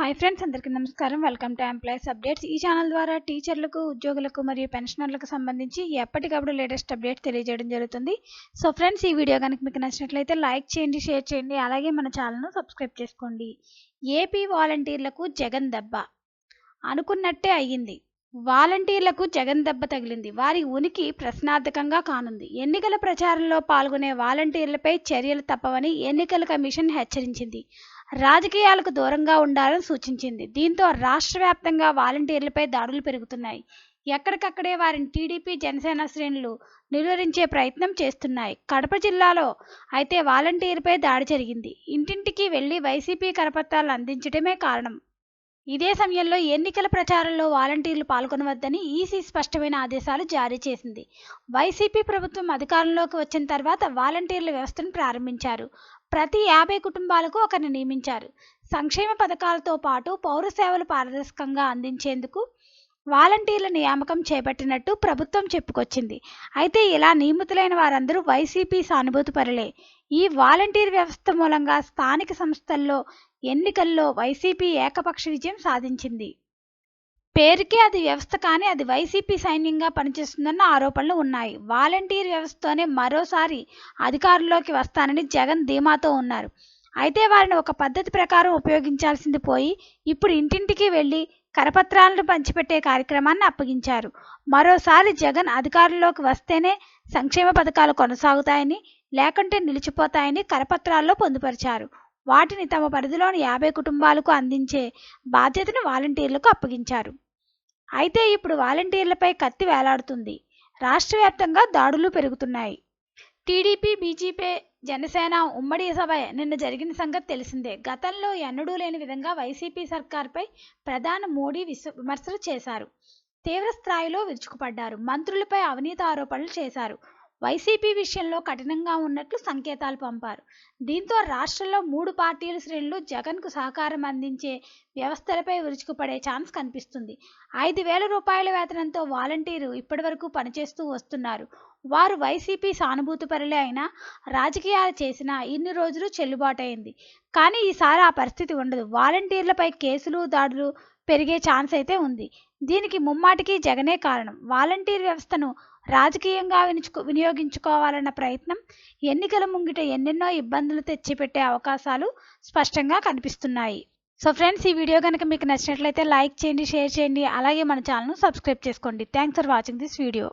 Hi friends అందరికీ నమస్కారం. Welcome to employees updates. ఈ ఛానల్ ద్వారా టీచర్లకు ఉద్యోగులకు మరియు పెన్షనర్లకు సంబంధించి ఎప్పటికప్పుడు లేటెస్ట్ అప్డేట్స్ తెలియజేయడం జరుగుతుంది. సో ఫ్రెండ్స్ ఈ వీడియో కనుక మీకు నచ్చినట్లయితే లైక్ చేయండి షేర్ చేయండి. అలాగే మన ఛానల్ను సబ్స్క్రైబ్ చేసుకోండి. ఏపీ వాలంటీర్లకు జగన్ దెబ్బ. అనుకున్నట్టే అయ్యింది. వాలంటీర్లకు జగన్ దెబ్బ తగిలింది. వారి ఉనికి ప్రశ్నార్థకంగా కానుంది. ఎన్నికల ప్రచారంలో పాల్గొనే వాలంటీర్లపై చర్యలు తప్పవని ఎన్నికల కమిషన్ హెచ్చరించింది. రాజకీయాలకు దూరంగా ఉండాలని సూచించింది. దీంతో రాష్ట్ర వ్యాప్తంగా వాలంటీర్లపై దాడులు పెరుగుతున్నాయి. ఎక్కడికక్కడే వారిని టీడీపీ జనసేన శ్రేణులు నిలువరించే ప్రయత్నం చేస్తున్నాయి. కడప జిల్లాలో అయితే వాలంటీర్పై దాడి జరిగింది. ఇంటింటికి వెళ్ళి వైసీపీ కరపత్రాలు అందించడమే కారణం. ఇదే సమయంలో ఎన్నికల ప్రచారంలో వాలంటీర్లు పాల్గొనవద్దని ఈసీ స్పష్టమైన ఆదేశాలు జారీ చేసింది. వైసీపీ ప్రభుత్వం అధికారంలోకి వచ్చిన తర్వాత వాలంటీర్ల వ్యవస్థను ప్రారంభించారు. ప్రతి యాభై కుటుంబాలకు ఒకరిని నియమించారు. సంక్షేమ పథకాలతో పాటు పౌర సేవలు పారదర్శకంగా అందించేందుకు వాలంటీర్ల నియామకం చేపట్టినట్టు ప్రభుత్వం చెప్పుకొచ్చింది. అయితే ఇలా నియమితులైన వారందరూ వైసీపీ సానుభూతి పరులే ఈ వాలంటీర్ వ్యవస్థ మూలంగా స్థానిక సంస్థల్లో ఎన్నికల్లో వైసీపీ ఏకపక్ష విజయం సాధించింది. పేరుకే అది వ్యవస్థ కానీ అది వైసీపీ సైన్యంగా పనిచేస్తుందన్న ఆరోపణలు ఉన్నాయి. వాలంటీర్ వ్యవస్థతోనే మరోసారి అధికారంలోకి వస్తానని జగన్ ధీమాతో ఉన్నారు. అయితే వారిని ఒక పద్ధతి ప్రకారం ఉపయోగించాల్సింది పోయి ఇప్పుడు ఇంటింటికి వెళ్ళి కరపత్రాలను పంచిపెట్టే కార్యక్రమాన్ని అప్పగించారు. మరోసారి జగన్ అధికారంలోకి వస్తేనే సంక్షేమ పథకాలు కొనసాగుతాయని లేకుంటే నిలిచిపోతాయని కరపత్రాల్లో పొందుపరిచారు. వాటిని తమ పరిధిలోని యాభై కుటుంబాలకు అందించే బాధ్యతను వాలంటీర్లకు అప్పగించారు. అయితే ఇప్పుడు వాలంటీర్లపై కత్తి వేలాడుతుంది. రాష్ట్ర వ్యాప్తంగా దాడులు పెరుగుతున్నాయి. టీడీపీ బీజేపీ జనసేన ఉమ్మడి సభ నిన్న జరిగిన సంగతి తెలిసిందే. గతంలో ఎన్నడూ లేని విధంగా వైసీపీ సర్కార్పై ప్రధాని మోడీ విశ విమర్శలు చేశారు. తీవ్ర స్థాయిలో విరుచుకుపడ్డారు. మంత్రులపై అవినీతి ఆరోపణలు చేశారు. వైసీపీ విషయంలో కఠినంగా ఉన్నట్లు సంకేతాలు పంపారు. దీంతో రాష్ట్రంలో మూడు పార్టీల శ్రేణులు జగన్కు సహకారం అందించే వ్యవస్థలపై విరుచుకుపడే ఛాన్స్ కనిపిస్తుంది. ఐదు వేల రూపాయల వేతనంతో వాలంటీరు ఇప్పటివరకు పనిచేస్తూ వస్తున్నారు. వారు వైసీపీ సానుభూతి పరులే అయినా రాజకీయాలు చేసినా ఇన్ని రోజులు చెల్లుబాటు అయింది కానీ ఈసారి ఆ పరిస్థితి ఉండదు. వాలంటీర్లపై కేసులు దాడులు పెరిగే ఛాన్స్ అయితే ఉంది. దీనికి ముమ్మాటికి జగనే కారణం. వాలంటీర్ వ్యవస్థను రాజకీయంగా వినిచుకో వినియోగించుకోవాలన్న ప్రయత్నం ఎన్నికల ముంగిట ఎన్నెన్నో ఇబ్బందులు తెచ్చిపెట్టే అవకాశాలు స్పష్టంగా కనిపిస్తున్నాయి. సో ఫ్రెండ్స్ ఈ వీడియో కనుక మీకు నచ్చినట్లయితే లైక్ చేయండి షేర్ చేయండి అలాగే మన ఛానల్ను సబ్స్క్రైబ్ చేసుకోండి. Thanks for watching this video.